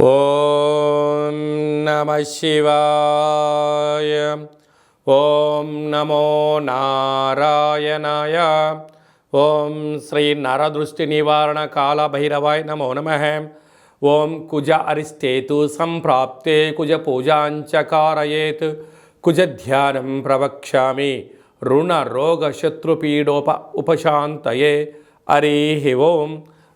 ఓం నమ శివాయ. ఓం నమో నారాయణాయ. ఓం శ్రీ నరదృష్టి నివారణ కాల భైరవాయ నమో నమ. ఓం కుజ అరిష్టేతు సంప్రాప్తే కుజ పూజాంచ కారయేత్ కుజ ధ్యానం ప్రవక్ష్యామి. రుణ రోగ శత్రుపీడోప ఉపశాంతయే. హరి ఓం.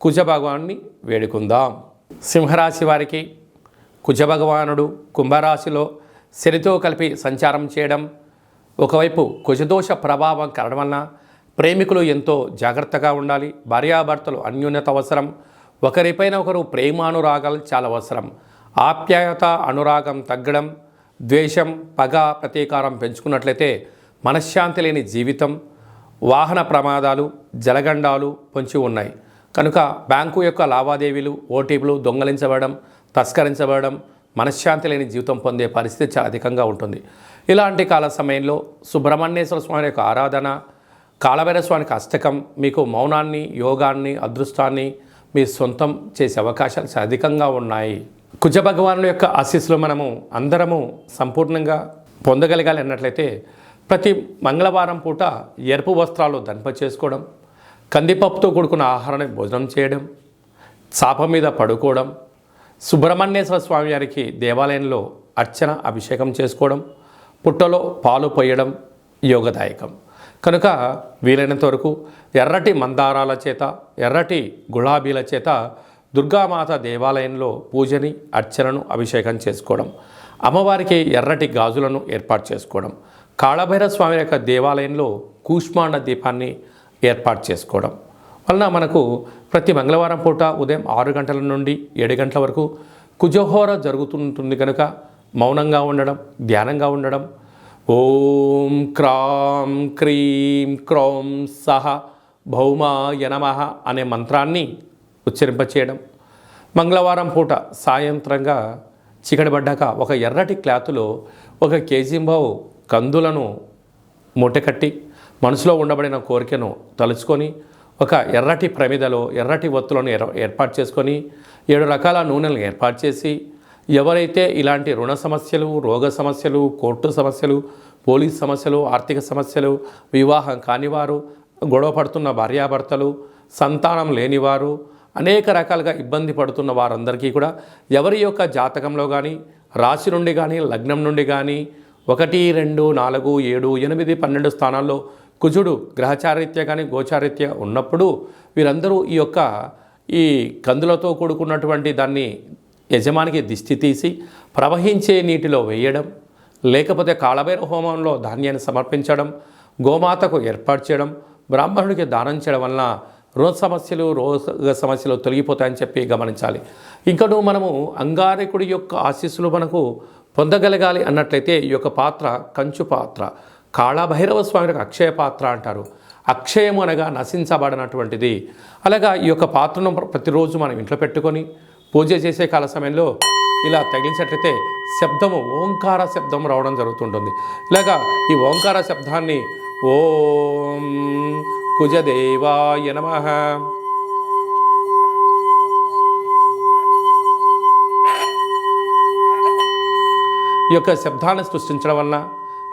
కుజ భగవాన్ని వేడుకుందాం. సింహరాశి వారికి కుజ భగవానుడు కుంభరాశిలో శనితో కలిపి సంచారం చేయడం ఒకవైపు కుజదోష ప్రభావం కారణం వలన ప్రేమికులు ఎంతో జాగ్రత్తగా ఉండాలి. భార్యాభర్తలు అన్యోన్యత అవసరం. ఒకరిపైన ఒకరు ప్రేమానురాగాలు చాలా అవసరం. ఆప్యాయత అనురాగం తగ్గడం ద్వేషం పగ ప్రతీకారం పెంచుకున్నట్లయితే మనశ్శాంతి లేని జీవితం వాహన ప్రమాదాలు జలగండాలు పొంచి ఉన్నాయి. కనుక బ్యాంకు యొక్క లావాదేవీలు ఓటీపీలు దొంగలించబడడం తస్కరించబడడం మనశ్శాంతి లేని జీవితం పొందే పరిస్థితి చాలా అధికంగా ఉంటుంది. ఇలాంటి కాల సమయంలో సుబ్రహ్మణ్యేశ్వర స్వామి యొక్క ఆరాధన కాళభైర స్వామికి అష్టకం మీకు మౌనాన్ని యోగాన్ని అదృష్టాన్ని మీ సొంతం చేసే అవకాశాలు చాలా అధికంగా ఉన్నాయి. కుజ భగవానుల యొక్క ఆశీస్సులు మనము అందరము సంపూర్ణంగా పొందగలగాలి అన్నట్లయితే ప్రతి మంగళవారం పూట ఎరుపు వస్త్రాలు దంప చేసుకోవడం కందిపప్పుతో కూడుకున్న ఆహారాన్ని భోజనం చేయడం చాప మీద పడుకోవడం సుబ్రహ్మణ్యేశ్వర స్వామి వారికి దేవాలయంలో అర్చన అభిషేకం చేసుకోవడం పుట్టలో పాలు పోయడం యోగదాయకం. కనుక వీలైనంత వరకు ఎర్రటి మందారాల చేత ఎర్రటి గులాబీల చేత దుర్గామాత దేవాలయంలో పూజని అర్చనను అభిషేకం చేసుకోవడం అమ్మవారికి ఎర్రటి గాజులను ఏర్పాటు చేసుకోవడం కాళభైర స్వామి యొక్క దేవాలయంలో కూష్మాండ దీపాన్ని ఏర్పాటు చేసుకోవడం వలన మనకు ప్రతి మంగళవారం పూట ఉదయం ఆరు గంటల నుండి ఏడు గంటల వరకు కుజహోర జరుగుతుంటుంది కనుక మౌనంగా ఉండడం ధ్యానంగా ఉండడం. ఓం క్రాం క్రీం క్రోం సహ భౌమాయ నమః అనే మంత్రాన్ని ఉచ్చరింపచేయడం. మంగళవారం పూట సాయంత్రంగా చికడబడ్డాక ఒక ఎర్రటి క్లాతులో ఒక కేజీంబావు కందులను మూటకట్టి మనసులో ఉండబడిన కోరికను తలుచుకొని ఒక ఎర్రటి ప్రమిదలో ఎర్రటి ఒత్తులను ఏర్పాటు చేసుకొని ఏడు రకాల నూనెలను ఏర్పాటు చేసి ఎవరైతే ఇలాంటి రుణ సమస్యలు రోగ సమస్యలు కోర్టు సమస్యలు పోలీస్ సమస్యలు ఆర్థిక సమస్యలు వివాహం కానివారు గొడవ పడుతున్న భార్యాభర్తలు సంతానం లేనివారు అనేక రకాలుగా ఇబ్బంది పడుతున్న వారందరికీ కూడా ఎవరి యొక్క జాతకంలో కానీ రాశి నుండి కానీ లగ్నం నుండి కానీ ఒకటి రెండు నాలుగు ఏడు ఎనిమిది పన్నెండు స్థానాల్లో కుజుడు గ్రహచారిత్య కానీ గోచారిత్య ఉన్నప్పుడు వీరందరూ ఈ యొక్క ఈ కందులతో కూడుకున్నటువంటి దాన్ని యజమానికి దిష్టి తీసి ప్రవహించే నీటిలో వేయడం లేకపోతే కాళభైర హోమంలో ధాన్యాన్ని సమర్పించడం గోమాతకు ఏర్పాటు చేయడం బ్రాహ్మణుడికి దానం చేయడం వలన రుణ సమస్యలు రోగ సమస్యలు తొలగిపోతాయని చెప్పి గమనించాలి. ఇంకను మనము అంగారకుడి యొక్క ఆశీస్సులు మనకు పొందగలగాలి అన్నట్లయితే ఈ యొక్క పాత్ర కంచు పాత్ర. కాళభైరవ స్వామి యొక్క అక్షయ పాత్ర అంటారు. అక్షయము అనగా నశించబడినటువంటిది. అలాగా ఈ యొక్క పాత్రను ప్రతిరోజు మనం ఇంట్లో పెట్టుకొని పూజ చేసే కాల సమయంలో ఇలా తగిలించినట్లయితే శబ్దము ఓంకార శబ్దం రావడం జరుగుతుంటుంది. ఇలాగా ఈ ఓంకార శబ్దాన్ని ఓం కుజదేవాయ నమ. ఈ యొక్క శబ్దాన్ని సృష్టించడం వలన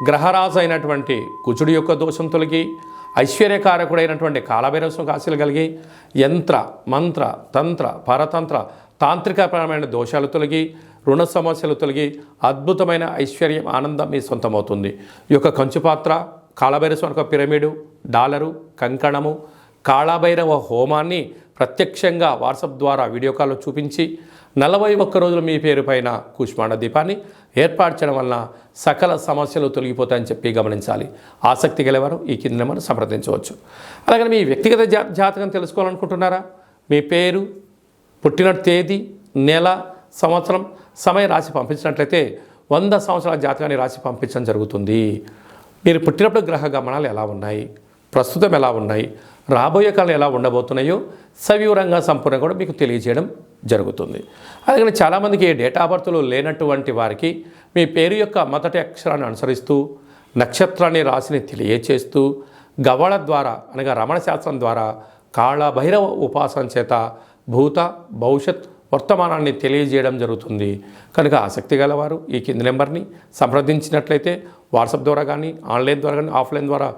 గ్రహరాజు అయినటువంటి కుజుడి యొక్క దోషం తొలగి ఐశ్వర్యకారకుడైనటువంటి కాలభైరవ ఆశలు కలిగి యంత్ర మంత్ర తంత్ర పరతంత్ర తాంత్రికపరమైన దోషాలు తొలగి రుణ సమస్యలు తొలగి అద్భుతమైన ఐశ్వర్యం ఆనందం మీ సొంతమవుతుంది. ఈ యొక్క కంచుపాత్ర పాత్ర కాళభైరస్వామి యొక్క పిరమిడు డాలరు కంకణము కాళభైరవ హోమాన్ని ప్రత్యక్షంగా వాట్సాప్ ద్వారా వీడియో కాల్లో చూపించి నలభై ఒక్క రోజులు మీ పేరు పైన కూష్మాండ దీపాన్ని ఏర్పాటు చేయడం వలన సకల సమస్యలు తొలగిపోతాయని చెప్పి గమనించాలి. ఆసక్తి గలవారు ఈ కింద నెంబర్ను సంప్రదించవచ్చు. అలాగే మీ వ్యక్తిగత జా జాతకం తెలుసుకోవాలనుకుంటున్నారా? మీ పేరు పుట్టిన తేదీ నెల సంవత్సరం సమయం రాసి పంపించినట్లయితే వంద సంవత్సరాల జాతకాన్ని రాసి పంపించడం జరుగుతుంది. మీరు పుట్టినప్పుడు గ్రహ గమనాలు ఎలా ఉన్నాయి? ప్రస్తుతం ఎలా ఉన్నాయి? రాబోయే కాలం ఎలా ఉండబోతున్నాయో సవివరంగా సంపూర్ణంగా కూడా మీకు తెలియజేయడం జరుగుతుంది. అలాగే చాలామందికి డేట్ ఆఫ్ లేనటువంటి వారికి మీ పేరు యొక్క మొదటి అక్షరాన్ని అనుసరిస్తూ నక్షత్రాన్ని రాశిని తెలియచేస్తూ గవళ ద్వారా అనగా రమణ శాస్త్రం ద్వారా కాళ భైరవ ఉపాసన చేత భూత భవిష్యత్ వర్తమానాన్ని తెలియజేయడం జరుగుతుంది. కనుక ఆసక్తి గలవారు ఈ కింది నెంబర్ని సంప్రదించినట్లయితే వాట్సాప్ ద్వారా కానీ ఆన్లైన్ ద్వారా కానీ ఆఫ్లైన్ ద్వారా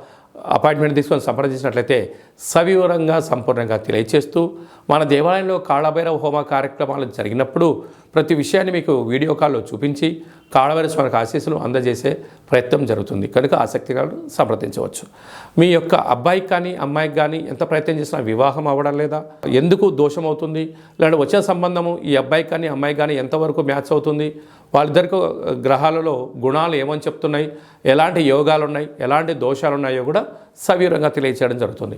అపాయింట్మెంట్ తీసుకొని సంప్రదించినట్లయితే సవివరంగా సంపూర్ణంగా తెలియచేస్తూ మన దేవాలయంలో కాళభైరవ హోమ కార్యక్రమాలు జరిగినప్పుడు ప్రతి విషయాన్ని మీకు వీడియో కాల్లో చూపించి కాళభైరవ ఆశీస్సులు అందజేసే ప్రయత్నం జరుగుతుంది. కనుక ఆసక్తిగా సంప్రదించవచ్చు. మీ యొక్క అబ్బాయికి కానీ అమ్మాయికి కానీ ఎంత ప్రయత్నం చేసినా వివాహం అవ్వడం లేదా? ఎందుకు దోషం అవుతుంది లేదంటే వచ్చిన సంబంధము ఈ అబ్బాయికి కానీ అమ్మాయికి కానీ ఎంతవరకు మ్యాచ్ అవుతుంది? వాళ్ళిద్దరికి గ్రహాలలో గుణాలు ఏమని చెప్తున్నాయి? ఎలాంటి యోగాలు ఉన్నాయి ఎలాంటి దోషాలు ఉన్నాయో కూడా సవివరంగా తెలియచేయడం జరుగుతుంది.